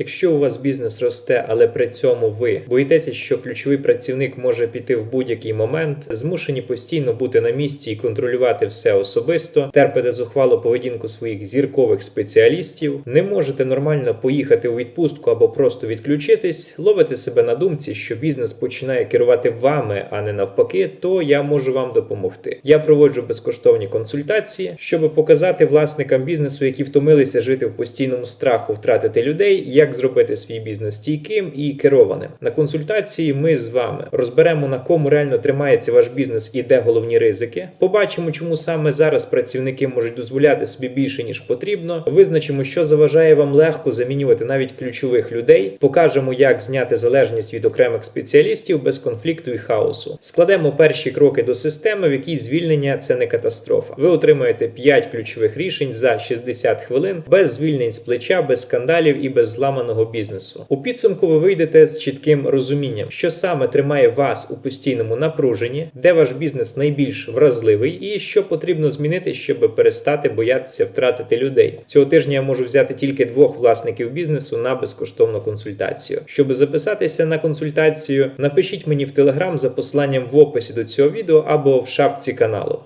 Якщо у вас бізнес росте, але при цьому ви боїтеся, що ключовий працівник може піти в будь-який момент, змушені постійно бути на місці і контролювати все особисто, терпите зухвалу поведінку своїх зіркових спеціалістів, не можете нормально поїхати у відпустку або просто відключитись, ловите себе на думці, що бізнес починає керувати вами, а не навпаки, то я можу вам допомогти. Я проводжу безкоштовні консультації, щоб показати власникам бізнесу, які втомилися жити в постійному страху втратити людей, як зробити свій бізнес стійким і керованим. На консультації ми з вами розберемо на кому реально тримається ваш бізнес і де головні ризики. Побачимо, чому саме зараз працівники можуть дозволяти собі більше ніж потрібно. Визначимо, що заважає вам легко замінювати навіть ключових людей. Покажемо, як зняти залежність від окремих спеціалістів без конфлікту і хаосу. Складемо перші кроки до системи, в якій звільнення це не катастрофа. Ви отримаєте 5 ключових рішень за 60 хвилин без звільнень з плеча, без скандалів і без зламаного бізнесу. У підсумку ви вийдете з чітким розумінням, що саме тримає вас у постійному напруженні, де ваш бізнес найбільш вразливий, і що потрібно змінити, щоб перестати боятися втратити людей. Цього тижня я можу взяти тільки двох власників бізнесу на безкоштовну консультацію. Щоб записатися на консультацію, напишіть мені в телеграм за посиланням в описі до цього відео або в шапці каналу.